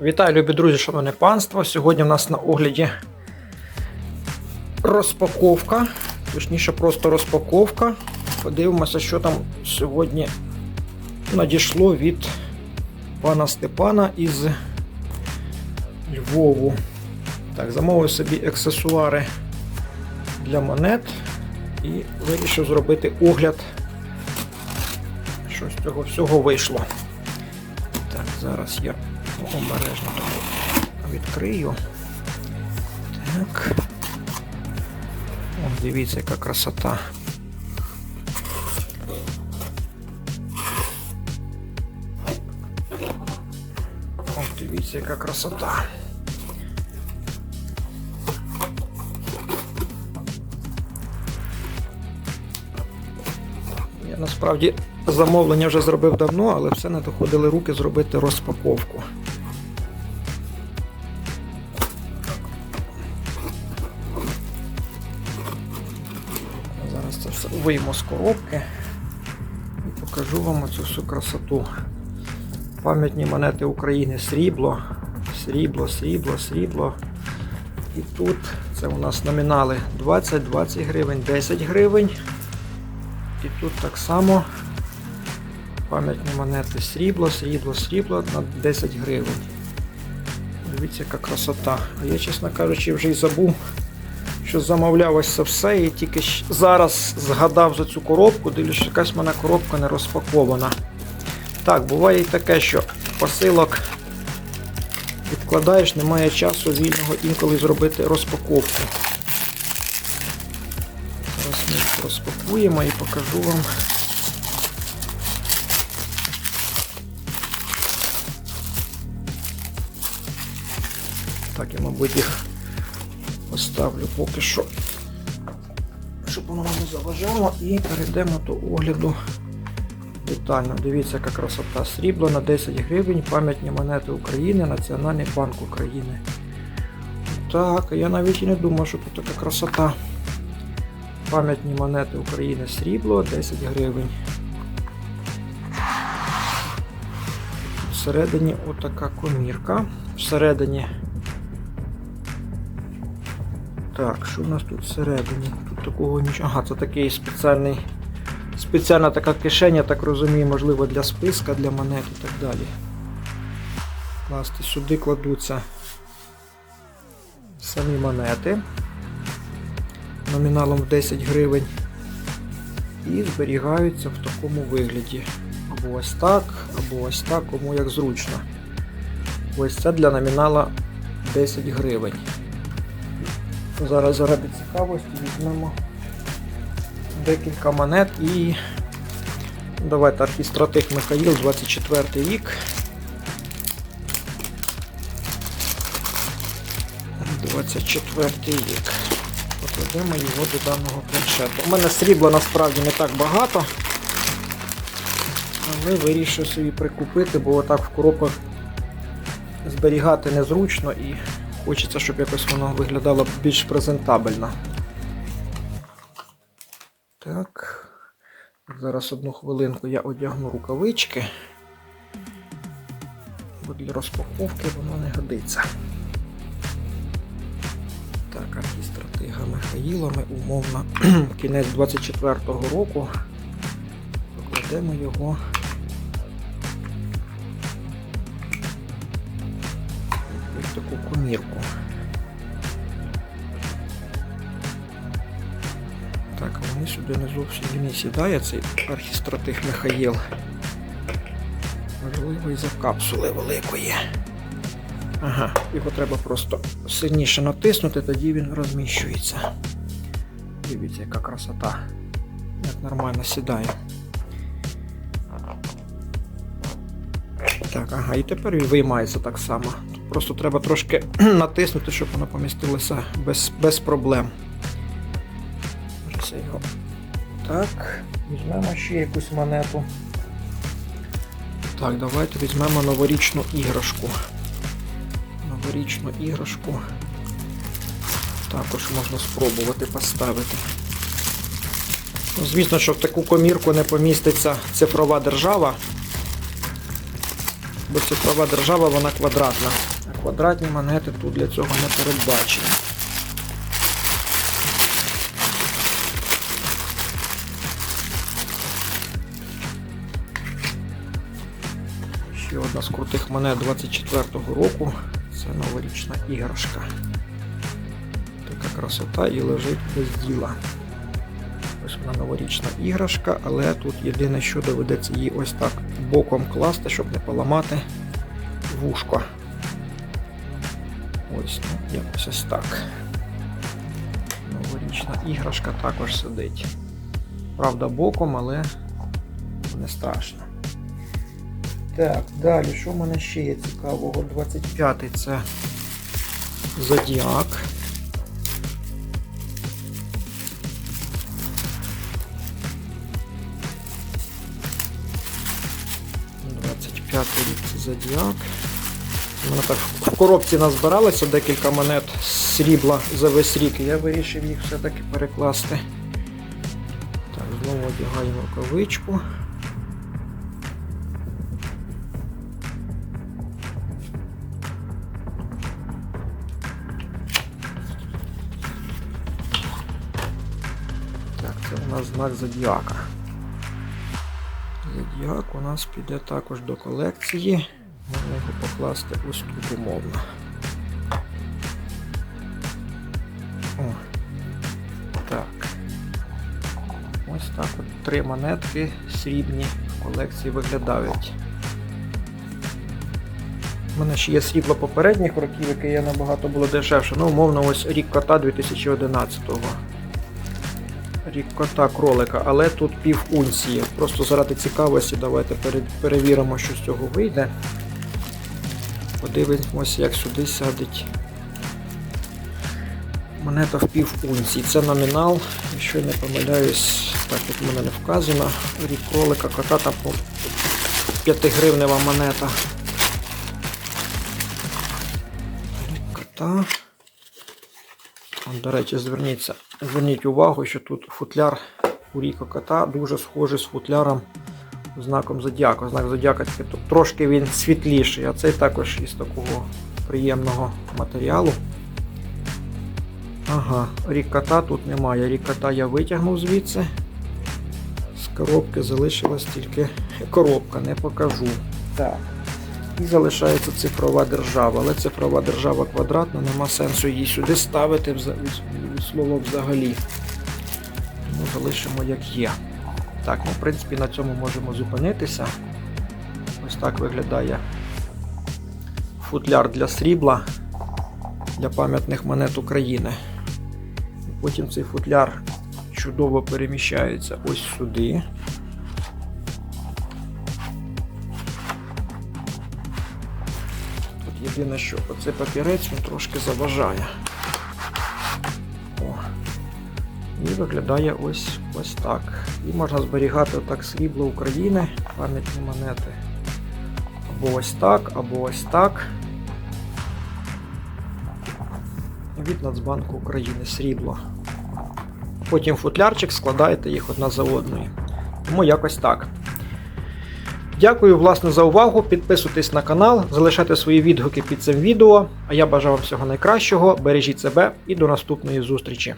Вітаю, любі друзі, шановне панство. Сьогодні в нас на огляді розпаковка, точніше, просто розпаковка. Подивимося, що там сьогодні надійшло від пана Степана із Львову. Так, замовив собі аксесуари для монет і вирішив зробити огляд, що з цього всього вийшло. Так, зараз я обережно відкрию. Так. О, дивіться, яка красота. О, дивіться, яка красота. Я насправді замовлення вже зробив давно, але все не доходили руки зробити розпаковку. Зараз це все вийму з коробки і покажу вам оцю всю красоту. Пам'ятні монети України срібло, срібло, срібло, срібло. І тут це у нас номінали 20, 20 гривень, 10 гривень. І тут так само пам'ятні монети срібло, срібло, срібло на 10 гривень. Дивіться, яка красота. А я, чесно кажучи, вже й забув, що замовляв ось це все і тільки зараз згадав за цю коробку, дивлюсь, якась в мене коробка не розпакована. Так, буває і таке, що посилок відкладаєш, немає часу вільного інколи зробити розпаковку. Зараз ми розпакуємо і покажу вам. Так, я, мабуть, їх поставлю поки що, щоб воно не заважало, і перейдемо до огляду детально. Дивіться, яка красота. Срібло на 10 гривень, пам'ятні монети України, Національний банк України. Так, я навіть і не думав, що тут така красота. Пам'ятні монети України срібло 10 гривень. Всередині отака комірка. Всередині. Так, що в нас тут всередині? Тут такого нічого. Ага, це такий спеціальний. Спеціальна така кишеня, так розумію, можливо, для списка, для монет і так далі. Класти сюди кладуться самі монети номіналом в 10 гривень і зберігаються в такому вигляді. Або ось так, або ось так, кому як зручно. Ось це для номінала 10 гривень. Зараз заради цікавості візьмемо декілька монет і давайте архістратих Михаїл, 24 рік. 24 рік. Покладемо його до даного планшету. У мене срібла насправді не так багато. Але вирішив собі прикупити, бо отак в коробках зберігати незручно і хочеться, щоб якось воно виглядало більш презентабельно. Так. Зараз одну хвилинку я одягну рукавички. Бо для розпаковки воно не годиться. Так, архістратига Михаїла, ми умовно кінець 24-го року. Покладемо його. Таку комірку. Так, вони сюди не зовсім не сідає, цей архістратих Михаїл. Можливо, із-за капсули великої. Ага, його треба просто сильніше натиснути, тоді він розміщується. Дивіться, яка красота. Як нормально сідає. Так, ага, і тепер він виймається так само. Просто треба трошки натиснути, щоб воно помістилося без, без проблем. Я його. Так, візьмемо ще якусь монету. Так, давайте візьмемо новорічну іграшку. Новорічну іграшку. Також можна спробувати поставити. Ну, Звісно, що в таку комірку не поміститься цифрова держава. Бо цифрова держава вона квадратна. А квадратні монети тут для цього не передбачені. Ще одна з крутих монет 24-го року. Це новорічна іграшка. Така красота і лежить без діла. Ось вона новорічна іграшка, але тут єдине, що доведеться її ось так боком класти, щоб не поламати вушко. Ось, ну, якось ось так. Новорічна іграшка також сидить. Правда, боком, але не страшно. Так, далі, що в мене ще є цікавого? 25-й це Зодіак. Це Зодіак. Мене так в коробці назбиралося декілька монет срібла за весь рік, я вирішив їх все-таки перекласти. Так, знову одягаємо рукавичку. Так, це у нас знак зодіака. Зодіак у нас піде також до колекції. Можна його покласти ось тут умовно. О. Так. Ось так от три монетки срібні в колекції виглядають. У мене ще є світло попередніх років, яке є набагато було дешевше. Ну, умовно, ось рік кота 2011-го. Кота кролика, але тут пів унції. Просто заради цікавості давайте перевіримо, що з цього вийде. Подивимося, як сюди сядеть монета в пів унції. Це номінал, якщо не помиляюсь, так як в мене не вказано. Рік кролика, кота там по 5 гривнева монета. Рік кота. До речі, зверніться, зверніть увагу, що тут футляр у Ріко кота дуже схожий з футляром знаком зодіака. Знак зодіака трошки він світліший, а цей також із такого приємного матеріалу. Ага, рік кота тут немає. Рік кота я витягнув звідси. З коробки залишилась тільки коробка, не покажу. Так. І залишається цифрова держава. Але цифрова держава квадратна, нема сенсу її сюди ставити слова взагалі. Тому залишимо як є. Так, ну в принципі на цьому можемо зупинитися. Ось так виглядає футляр для срібла для пам'ятних монет України. Потім цей футляр чудово переміщається ось сюди. Єдине, що оцей папірець він трошки заважає. О. І виглядає ось ось так. І можна зберігати отак срібло України, пам'ятні монети. Або ось так, або ось так. Від Нацбанку України срібло. Потім футлярчик складаєте їх одна за одною. Тому якось так. Дякую власне за увагу. Підписуйтесь на канал, залишайте свої відгуки під цим відео. А я бажаю вам всього найкращого. Бережіть себе і до наступної зустрічі.